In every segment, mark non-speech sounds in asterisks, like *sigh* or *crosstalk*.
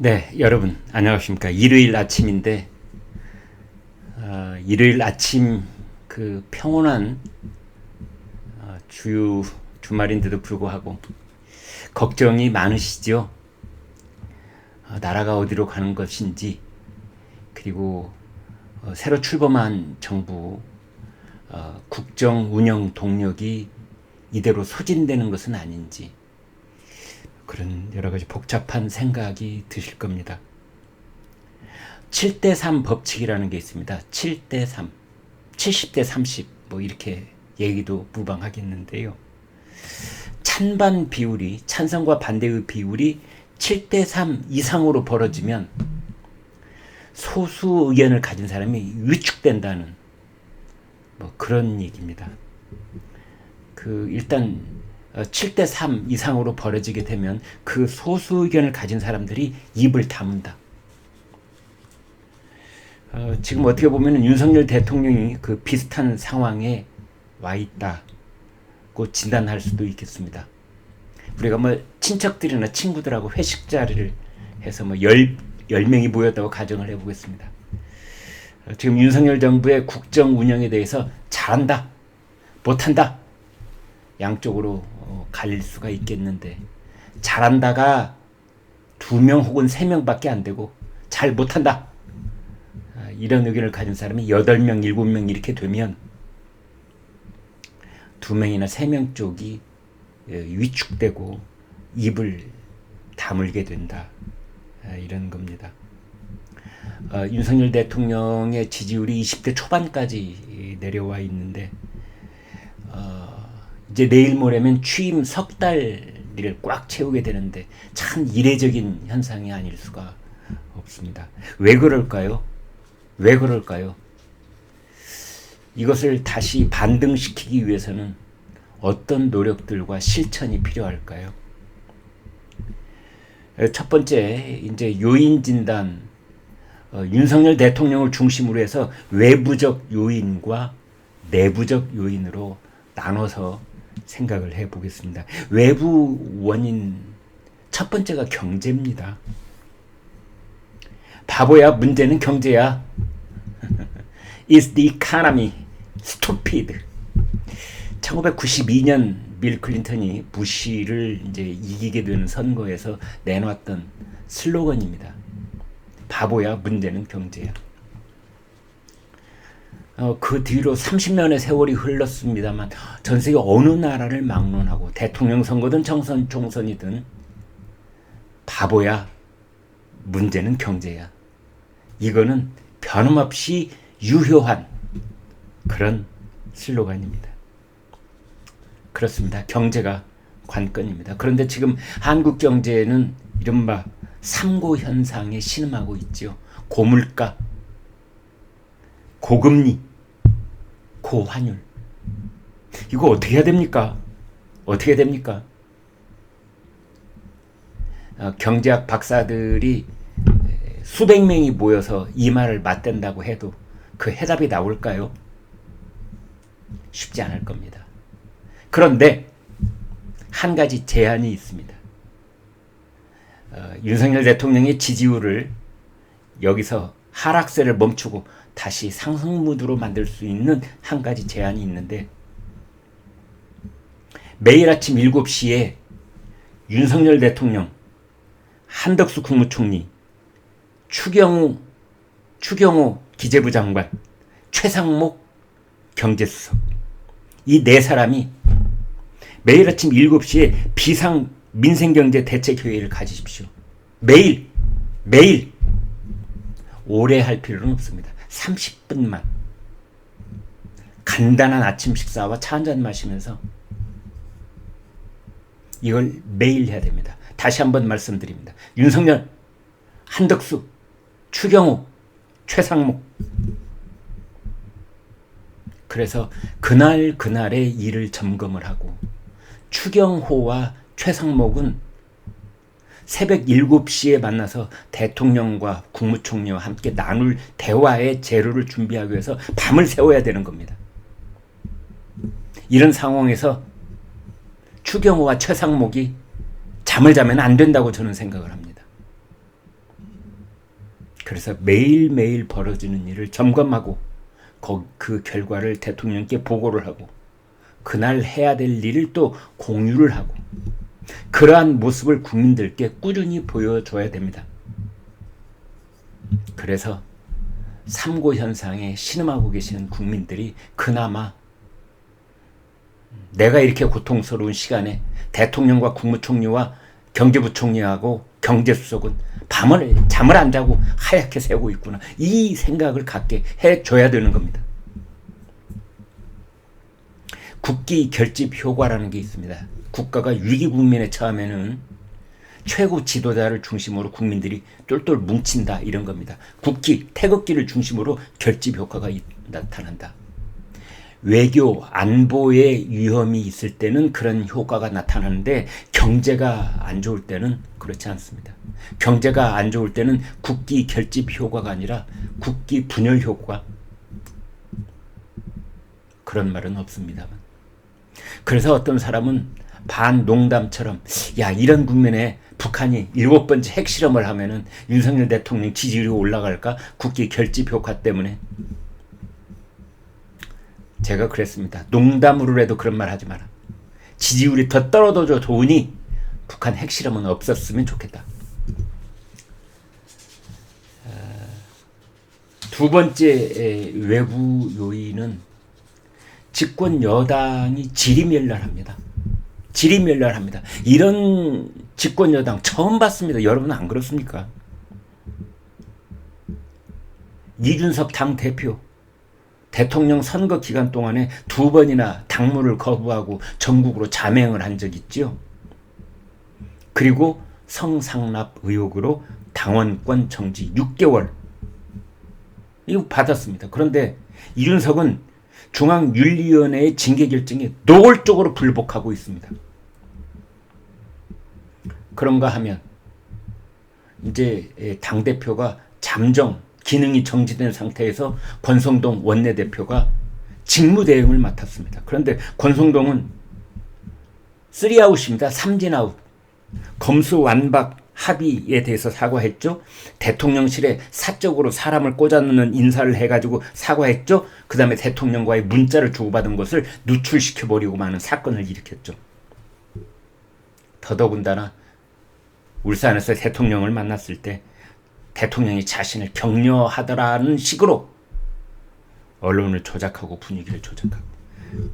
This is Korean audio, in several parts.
네, 여러분 안녕하십니까? 일요일 아침인데 어, 일요일 아침 그 평온한 어, 주 주말인데도 불구하고 걱정이 많으시죠? 어, 나라가 어디로 가는 것인지 그리고 어, 새로 출범한 정부 어, 국정 운영 동력이 이대로 소진되는 것은 아닌지 그런 여러 가지 복잡한 생각이 드실 겁니다. 7대3 법칙이라는 게 있습니다. 3, 70대 30, 뭐 이렇게 얘기도 무방하겠는데요. 찬반 비율이, 찬성과 반대의 비율이 7대3 이상으로 벌어지면 소수 의견을 가진 사람이 위축된다는 뭐 그런 얘기입니다. 그 일단 7대 어, 3 이상으로 벌어지게 되면 그 소수 의견을 가진 사람들이 입을 다문다. 어, 지금 어떻게 보면 윤석열 대통령이 그 비슷한 상황에 와 있다고 진단할 수도 있겠습니다. 우리가 뭐 친척들이나 친구들하고 회식 자리를 해서 뭐 열, 열 명이 모였다고 가정을 해보겠습니다. 어, 지금 윤석열 정부의 국정 운영에 대해서 잘한다, 못한다, 양쪽으로 어, 갈릴 수가 있겠는데. 잘한다가 두 명 혹은 세 명밖에 안 되고 잘 못한다. 아, 이런 의견을 가진 사람이 여덟 명 일곱 명 이렇게 되면 두 명이나 세 명 쪽이 예, 위축되고 입을 다물게 된다. 아, 이런 겁니다. 어, 윤석열 대통령의 지지율이 20대 초반까지 내려와 있는데 어, 이제 내일 모레면 취임 석 달을 꽉 채우게 되는데 참 이례적인 현상이 아닐 수가 없습니다. 왜 그럴까요? 왜 그럴까요? 이것을 다시 반등시키기 위해서는 어떤 노력들과 실천이 필요할까요? 첫 번째, 이제 요인 진단, 어, 윤석열 대통령을 중심으로 해서 외부적 요인과 내부적 요인으로 나눠서 생각을 해 보겠습니다. 외부 원인 첫 번째가 경제입니다. 바보야 문제는 경제야. *laughs* Is the economy stupid? 1992년 빌 클린턴이 부시를 이제 이기게 되는 선거에서 내놨던 슬로건입니다. 바보야 문제는 경제야. 어, 그 뒤로 30년의 세월이 흘렀습니다만 전 세계 어느 나라를 막론하고 대통령 선거든 총선 총선이든 바보야 문제는 경제야 이거는 변함없이 유효한 그런 슬로건입니다. 그렇습니다. 경제가 관건입니다. 그런데 지금 한국 경제는 이른바 삼고 현상에 신음하고 있죠. 고물가, 고금리, 고환율. 이거 어떻게 해야 됩니까? 어떻게 됩니까? 어, 경제학 박사들이 수백 명이 모여서 이 말을 맞댄다고 해도 그 해답이 나올까요? 쉽지 않을 겁니다. 그런데 한 가지 제한이 있습니다. 어, 윤석열 대통령의 지지율을 여기서 하락세를 멈추고 다시 상승 무드로 만들 수 있는 한 가지 제한이 있는데 매일 아침 7시에 윤석열 대통령, 한덕수 국무총리, 추경호, 추경호 기재부 장관, 최상목 경제수석 이 네 사람이 매일 아침 7시에 비상 민생경제 대책회의를 가지십시오. 매일 매일 오래 할 필요는 없습니다. 30분만 간단한 아침 식사와 차 한 잔 마시면서 이걸 매일 해야 됩니다. 다시 한번 말씀드립니다. 윤석열, 한덕수, 추경호, 최상목. 그래서 그날 그날의 일을 점검을 하고 추경호와 최상목은 새벽 7시에 만나서 대통령과 국무총리와 함께 나눌 대화의 재료를 준비하기 위해서 밤을 새워야 되는 겁니다. 이런 상황에서 추경호와 최상목이 잠을 자면 안 된다고 저는 생각을 합니다. 그래서 매일매일 벌어지는 일을 점검하고 그 결과를 대통령께 보고를 하고 그날 해야 될 일을 또 공유를 하고 그러한 모습을 국민들께 꾸준히 보여줘야 됩니다. 그래서 삼고 현상에 신음하고 계시는 국민들이 그나마 내가 이렇게 고통스러운 시간에 대통령과 국무총리와 경제부총리하고 경제수석은 밤을 잠을 안 자고 하얗게 새고 있구나 이 생각을 갖게 해줘야 되는 겁니다. 국기 결집 효과라는 게 있습니다. 국가가 위기 국면에 처하면은 최고 지도자를 중심으로 국민들이 똘똘 뭉친다 이런 겁니다. 국기, 태극기를 중심으로 결집 효과가 나타난다. 외교, 안보의 위험이 있을 때는 그런 효과가 나타나는데 경제가 안 좋을 때는 그렇지 않습니다. 경제가 안 좋을 때는 국기 결집 효과가 아니라 국기 분열 효과 그런 말은 없습니다만. 그래서 어떤 사람은 반 농담처럼 야 이런 국면에 북한이 일곱 번째 핵실험을 하면은 윤석열 대통령 지지율이 올라갈까? 국기 결집 효과 때문에. 제가 그랬습니다. 농담으로라도 그런 말 하지 마라. 지지율이 더 떨어져 좋으니 북한 핵실험은 없었으면 좋겠다. 아, 두 번째 외부 요인은 집권 여당이 지리멸렬합니다. 지리멸렬합니다. 이런 집권 여당 처음 봤습니다. 여러분 안 그렇습니까? 이준석 당 대표 대통령 선거 기간 동안에 두 번이나 당무를 거부하고 전국으로 자맹을 한 적 있죠. 그리고 성상납 의혹으로 당원권 정지 6개월 이거 받았습니다. 그런데 이준석은 중앙윤리위원회의 징계 결정에 노골적으로 불복하고 있습니다. 그런가 하면 이제 당 대표가 잠정 기능이 정지된 상태에서 권성동 원내대표가 직무 대응을 맡았습니다. 그런데 권성동은 3아웃입니다. 삼진아웃. 검수 완박 합의에 대해서 사과했죠. 대통령실에 사적으로 사람을 꽂아놓는 인사를 해가지고 사과했죠. 그 다음에 대통령과의 문자를 주고받은 것을 누출시켜버리고 마는 사건을 일으켰죠. 더더군다나 울산에서 대통령을 만났을 때 대통령이 자신을 격려하더라는 식으로 언론을 조작하고 분위기를 조작하고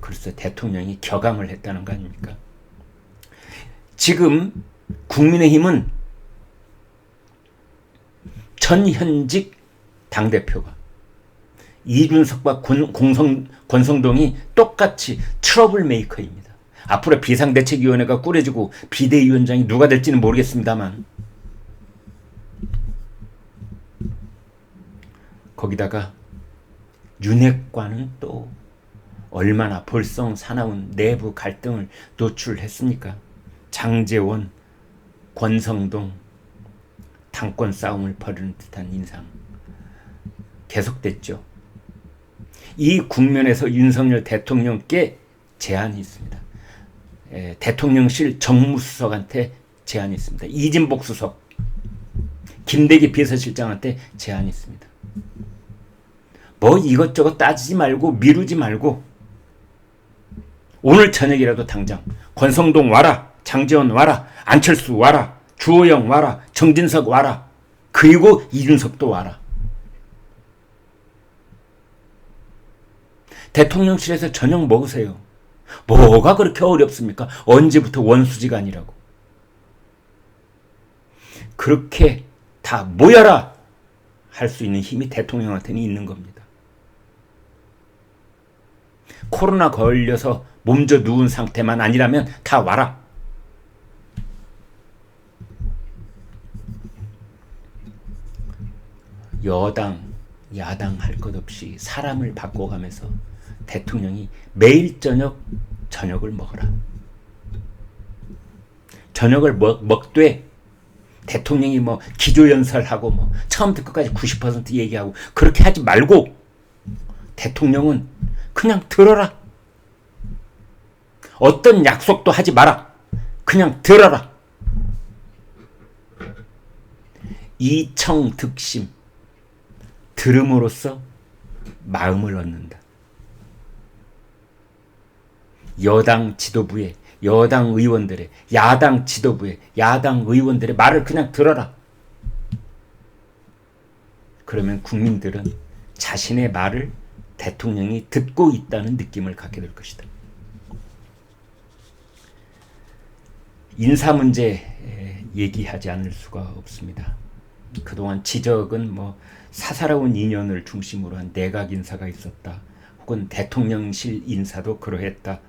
그래서 대통령이 격앙을 했다는 거 아닙니까? 지금 국민의힘은 전현직 당대표가 이준석과 권성동이 똑같이 트러블 메이커입니다. 앞으로 비상대책위원회가 꾸려지고 비대위원장이 누가 될지는 모르겠습니다만 거기다가 윤핵과는 또 얼마나 벌성 사나운 내부 갈등을 노출했습니까? 장재원, 권성동 당권 싸움을 벌이는 듯한 인상 계속됐죠. 이 국면에서 윤석열 대통령께 제안이 있습니다. 에, 대통령실 정무수석한테 제안이 있습니다. 이진복 수석, 김대기 비서실장한테 제안이 있습니다. 뭐 이것저것 따지지 말고 미루지 말고 오늘 저녁이라도 당장 권성동 와라, 장재원 와라, 안철수 와라, 주호영 와라, 정진석 와라, 그리고 이준석도 와라. 대통령실에서 저녁 먹으세요. 뭐가 그렇게 어렵습니까? 언제부터 원수지가 아니라고. 그렇게 다 모여라 할 수 있는 힘이 대통령한테는 있는 겁니다. 코로나 걸려서 몸져 누운 상태만 아니라면 다 와라. 여당, 야당 할 것 없이 사람을 바꿔가면서 대통령이 매일 저녁 저녁을 먹어라. 저녁을 먹, 먹되 대통령이 뭐 기조연설하고 뭐 처음부터 끝까지 90% 얘기하고 그렇게 하지 말고 대통령은 그냥 들어라. 어떤 약속도 하지 마라. 그냥 들어라. 이청득심 들음으로써 마음을 얻는다. 여당 지도부의 여당 의원들의 야당 지도부의 야당 의원들의 말을 그냥 들어라. 그러면 국민들은 자신의 말을 대통령이 듣고 있다는 느낌을 갖게 될 것이다. 인사 문제 얘기하지 않을 수가 없습니다. 그동안 지적은 뭐 사사로운 인연을 중심으로 한 내각 인사가 있었다. 혹은 대통령실 인사도 그러했다.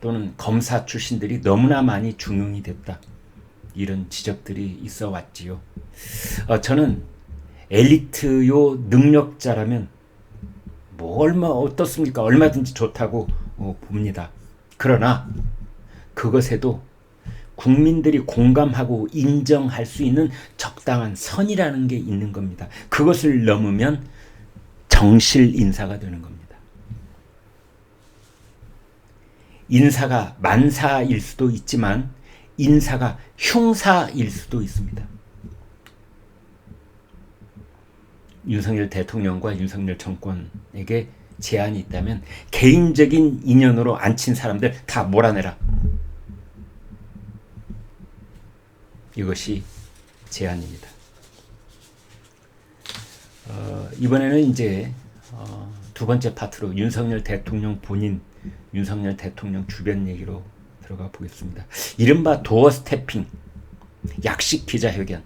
또는 검사 출신들이 너무나 많이 중용이 됐다. 이런 지적들이 있어 왔지요. 어, 저는 엘리트요 능력자라면 뭐 얼마 어떻습니까? 얼마든지 좋다고 어, 봅니다. 그러나 그것에도 국민들이 공감하고 인정할 수 있는 적당한 선이라는 게 있는 겁니다. 그것을 넘으면 정실 인사가 되는 겁니다. 인사가 만사일 수도 있지만 인사가 흉사일 수도 있습니다. 윤석열 대통령과 윤석열 정권에게 제안이 있다면 개인적인 인연으로 앉힌 사람들 다 몰아내라. 이것이 제안입니다. 어, 이번에는 이제 어, 두 번째 파트로 윤석열 대통령 본인, 윤석열 대통령 주변 얘기로 들어가 보겠습니다. 이른바 도어 스태핑, 약식 기자회견.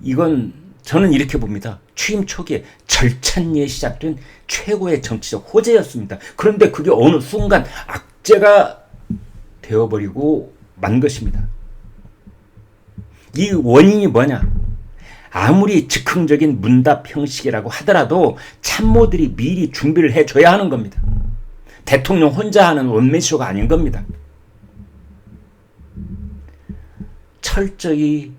이건 저는 이렇게 봅니다. 취임 초기에 절찬리에 시작된 최고의 정치적 호재였습니다. 그런데 그게 어느 순간 악재가 되어버리고 만 것입니다. 이 원인이 뭐냐? 아무리 즉흥적인 문답 형식이라고 하더라도 참모들이 미리 준비를 해줘야 하는 겁니다. 대통령 혼자 하는 원맨쇼가 아닌 겁니다. 철저히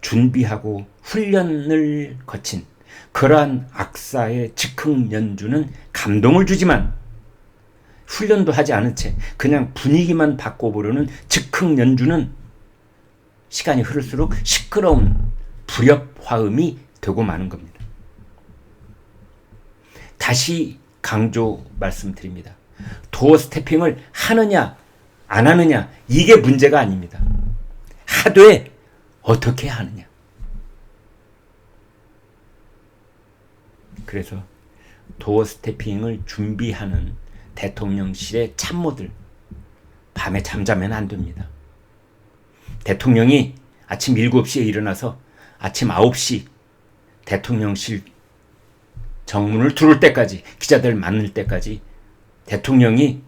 준비하고 훈련을 거친 그러한 악사의 즉흥 연주는 감동을 주지만 훈련도 하지 않은 채 그냥 분위기만 바꿔보려는 즉흥 연주는 시간이 흐를수록 시끄러운 불협화음이 되고 마는 겁니다. 다시 강조 말씀드립니다. 도어 스태핑을 하느냐 안 하느냐 이게 문제가 아닙니다. 하되 어떻게 하느냐. 그래서 도어 스태핑을 준비하는 대통령실의 참모들 밤에 잠자면 안 됩니다. 대통령이 아침 7시에 일어나서 아침 9시 대통령실 정문을 두를 때까지 기자들 만날 때까지 대통령이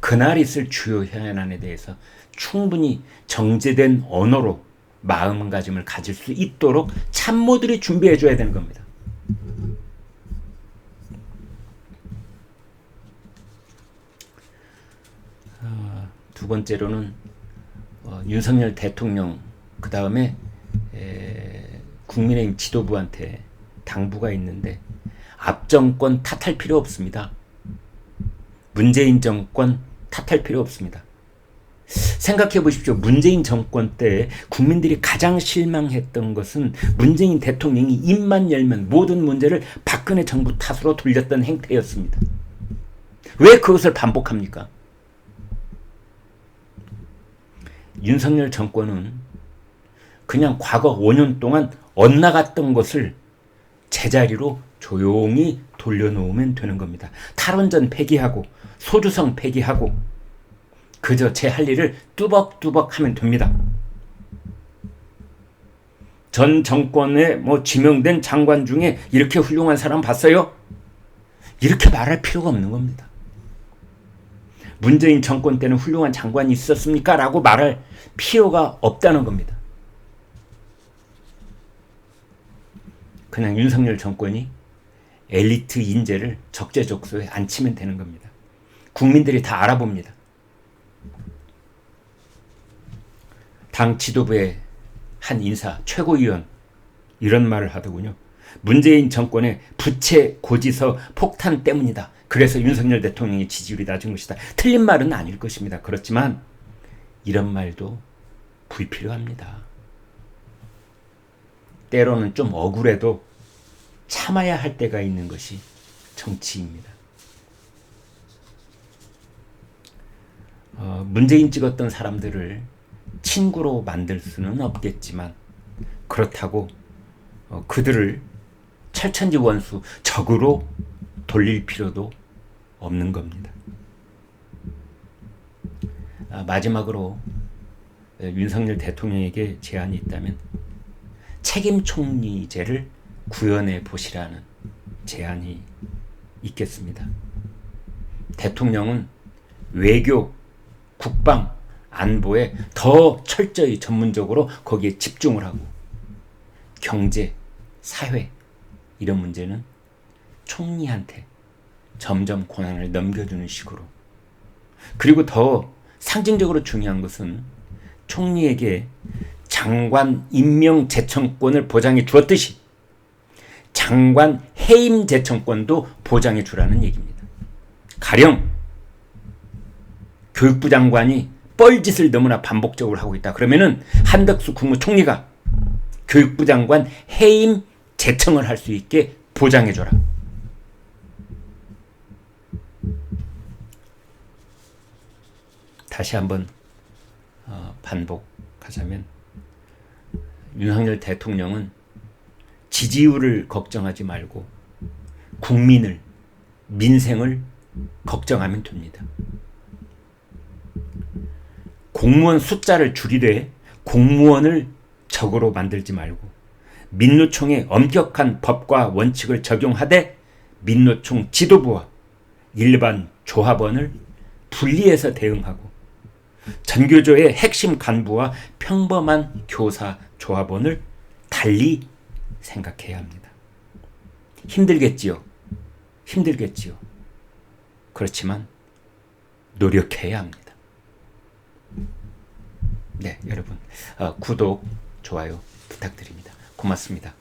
그날 있을 주요 현안에 대해서 충분히 정제된 언어로 마음가짐을 가질 수 있도록 참모들이 준비해 줘야 되는 겁니다. 어, 두 번째로는 어, 윤석열 대통령 그 다음에 국민의힘 지도부한테 당부가 있는데 앞정권 탓할 필요 없습니다. 문재인 정권 탓할 필요 없습니다. 생각해 보십시오. 문재인 정권 때 국민들이 가장 실망했던 것은 문재인 대통령이 입만 열면 모든 문제를 박근혜 정부 탓으로 돌렸던 행태였습니다. 왜 그것을 반복합니까? 윤석열 정권은 그냥 과거 5년 동안 엇나갔던 것을 제자리로 조용히 돌려놓으면 되는 겁니다. 탈원전 폐기하고 소주성 폐기하고 그저 제 할 일을 뚜벅뚜벅 하면 됩니다. 전 정권에 뭐 지명된 장관 중에 이렇게 훌륭한 사람 봤어요? 이렇게 말할 필요가 없는 겁니다. 문재인 정권 때는 훌륭한 장관이 있었습니까? 라고 말할 필요가 없다는 겁니다. 그냥 윤석열 정권이 엘리트 인재를 적재적소에 앉히면 되는 겁니다. 국민들이 다 알아봅니다. 당 지도부의 한 인사, 최고위원 이런 말을 하더군요. 문재인 정권의 부채 고지서 폭탄 때문이다. 그래서 윤석열 대통령의 지지율이 낮은 것이다. 틀린 말은 아닐 것입니다. 그렇지만 이런 말도 불필요합니다. 때로는 좀 억울해도 참아야 할 때가 있는 것이 정치입니다. 어, 문재인 찍었던 사람들을 친구로 만들 수는 없겠지만 그렇다고 어, 그들을 철천지 원수 적으로 돌릴 필요도 없는 겁니다. 아, 마지막으로 예, 윤석열 대통령에게 제안이 있다면 책임 총리제를 구현해 보시라는 제안이 있겠습니다. 대통령은 외교, 국방, 안보에 더 철저히 전문적으로 거기에 집중을 하고 경제, 사회 이런 문제는 총리한테 점점 권한을 넘겨주는 식으로 그리고 더 상징적으로 중요한 것은 총리에게 장관 임명 제청권을 보장해 주었듯이 장관 해임 제청권도 보장해 주라는 얘기입니다. 가령 교육부 장관이 뻘짓을 너무나 반복적으로 하고 있다. 그러면은 한덕수 국무총리가 교육부 장관 해임 제청을 할 수 있게 보장해 줘라. 다시 한번 어, 반복하자면 윤석열 대통령은 지지율을 걱정하지 말고 국민을 민생을 걱정하면 됩니다. 공무원 숫자를 줄이되 공무원을 적으로 만들지 말고 민노총의 엄격한 법과 원칙을 적용하되 민노총 지도부와 일반 조합원을 분리해서 대응하고 전교조의 핵심 간부와 평범한 교사 조합원을 달리 생각해야 합니다. 힘들겠지요. 힘들겠지요. 그렇지만 노력해야 합니다. 네, 여러분 어, 구독, 좋아요 부탁드립니다. 고맙습니다.